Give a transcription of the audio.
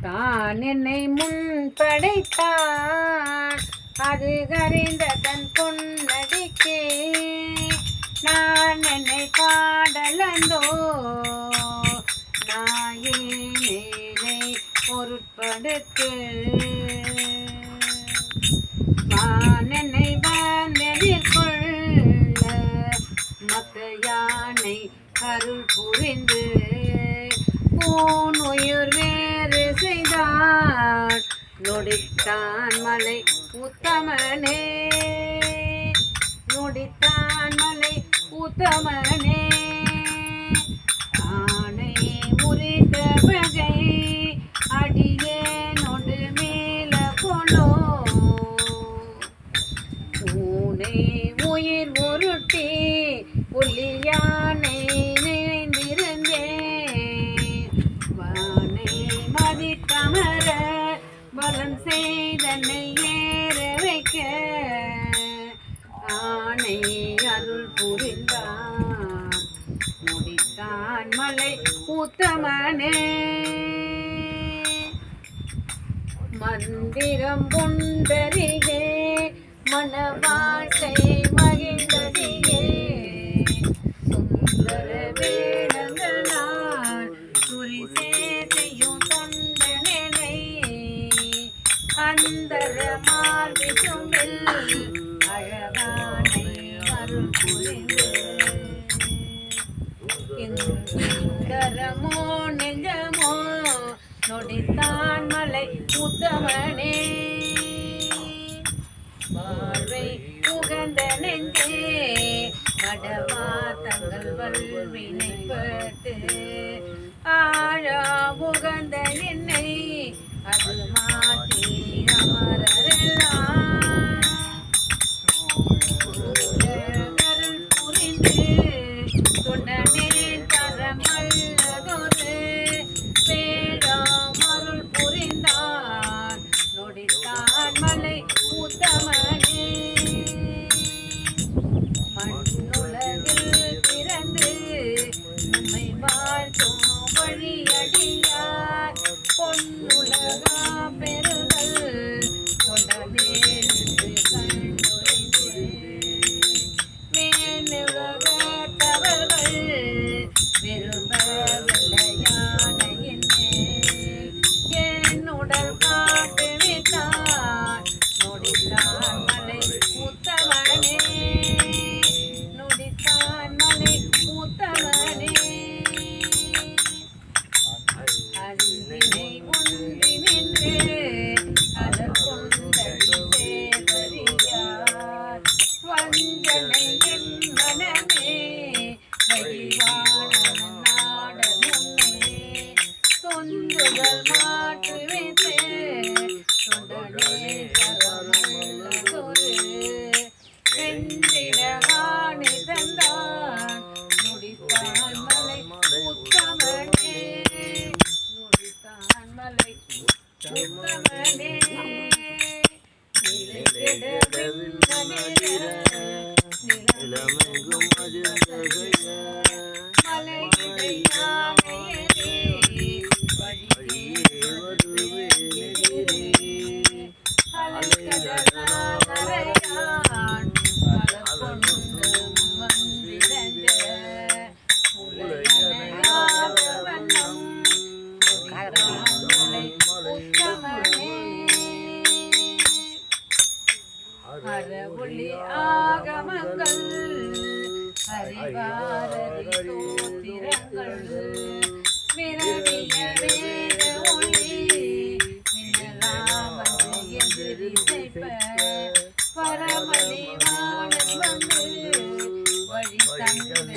தான் என்னை முன் படைத்தான். அது கரைந்த தன் பொன்னடிக்கே. நான் என்னை பாடலந்தோ. நாயே மேலே பொருட்படுத்து. நான் என்னை வந்தெதிர்கொள்ள மத்த யானை அருள் புரிந்து. ஊன் உயிர்வே நொடித்தான் மலை உத்தமனே. நொடித்தான் மலை உத்தமனே உத்தமனே. மந்திரம் கொண்டறியே மனவாசை மகிழ்ந்ததியே சுந்தர வேடங்களால் குறி சேசையும் தொண்டனை அந்தர மார்பிசுமில் அழகானை அருள் புரிந்து நகரமோ நெஞ்சமோ நொடித்தான் மலை உத்தமனே. வாழ்வை உகந்த நெஞ்சே மடவா தங்கள் வல்வினைப்பட்டு. ஆழா உகந்த என்னை அது down. அறவொளி ஆகமங்கள் அறிவாரதி தோத்திரங்கள் விரவிய வேத ஒளி மின்னலாவது வந்து வழி தந்தோர்